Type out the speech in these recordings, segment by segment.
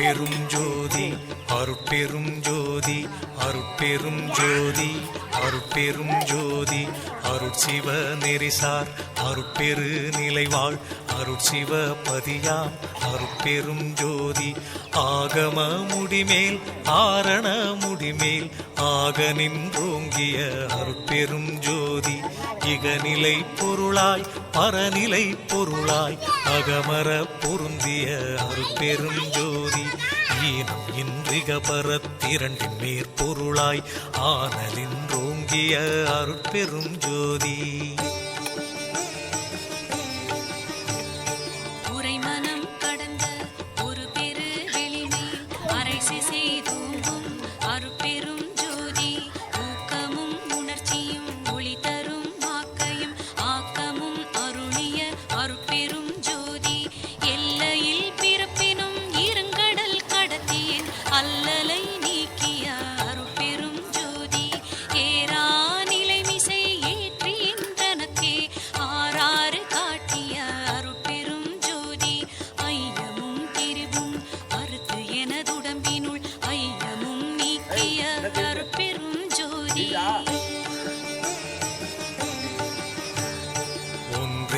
அருட்பெரும் ஜோதி அருட்பெரும் ஜோதி அருட்பெரும் ஜோதி அருட்பெரும் ஜோதி அருட்சிவ நெறிசார் அருட்பெரு நிலைவாழ் அருட்சிவ பதியாம் அருட்பெரும் ஜோதி ஆகம முடிமேல் ஆரண முடிமேல் ஆக நின்றோங்கிய அருட்பெரும் ஜோதி. இகநிலை பொருளாய் பரநிலை பொருளாய் அகமர பொருந்திய அருட்பெரும் ஜோதி. ஈனம் இன்றிக பரத்திரண்டின் மேற்பொருளாய் ஆனலின்றோங்கிய அருட்பெரும் ஜோதி.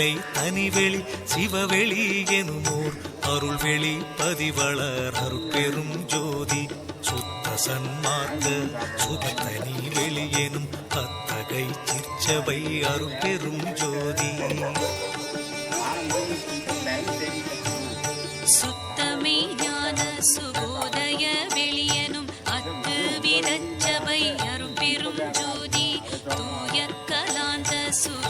திருநிலை தனிவெளி சிவவெளி எனுமோர். அருள்வெளி பதிவளர் அருட்பெரும் ஜோதி. சுத்த சன்மார்க்க சுகத்தனி வெளி எனும் பத்தகை சிற்சபை அருட்பெரும் ஜோதி. சுத்தமே ஞான சுபோதய வெளியனும் அத்து விதச்சபை அரும்பெரும் ஜோதி. தூய கலாந்த சுகந்தர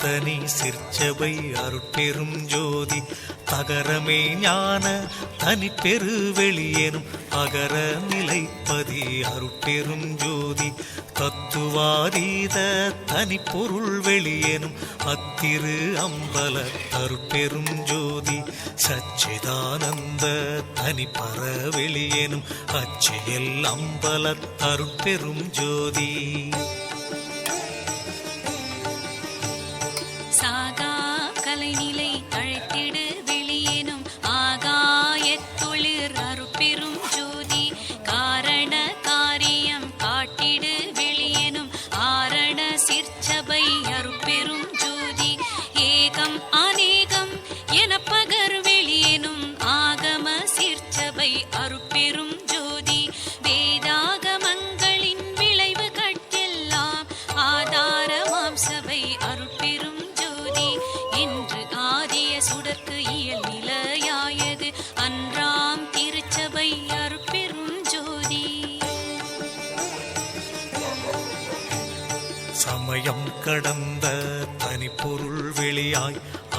அத்தனி சிற்சபை அருட்பெரும் ஜோதி. தகரமே ஞான தனிப்பெரு வெளியேனும் அகர நிலைப்பதி அருட்பெரும் ஜோதி. தத்துவாதீத தனிப்பொருள் வெளியேனும் அத்திரு அம்பல அருட்பெரும் ஜோதி. சச்சிதானந்த தனிப்பற வெளியேனும் அச்சியல் அம்பல அருட்பெரும் ஜோதி. ஏகம் அநேகம் என பகர் வெளியேனும் ஆகம சிற்சபை அருட்பெரும் ஜோதி. வேதாகமங்களின் விளைவு கட்டெல்லாம் ஆதாரமாம் சபை அருட்பெரும் ஜோதி. என்று ஆதிய சுடற்கு இயல் நிலையாயது. அன்றாம் திருச்சபை அருட்பெரும் ஜோதி. சமயம் கடந்த தனிப்பொருள் வெளியாய்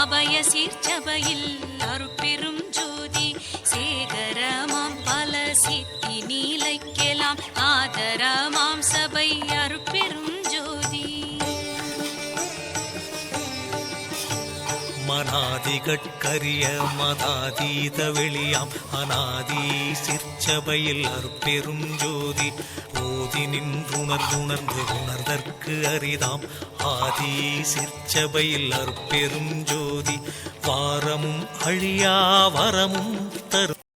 அபய சீர்ச்சபையில் அருட்பெரும் ஜோதி. சேகரமாம் பல சித்தி நீலைக்கெலாம். ஆதரமாம் சபை அருட்பெரும் ஜோதி. மனாதிகட்கரிய மதாதீத வெளியாம். அநாதி சிற்சபையில் அருப்பெரும் ஜோதி. போதி நின்றுணர்ந்துணர்ந்து உணர்தற்கு அரிதாம். ஆதி சிற்சபையில் அருப்பெரும் ஜோதி. வாரமும் அழியா வரமும் தரும்.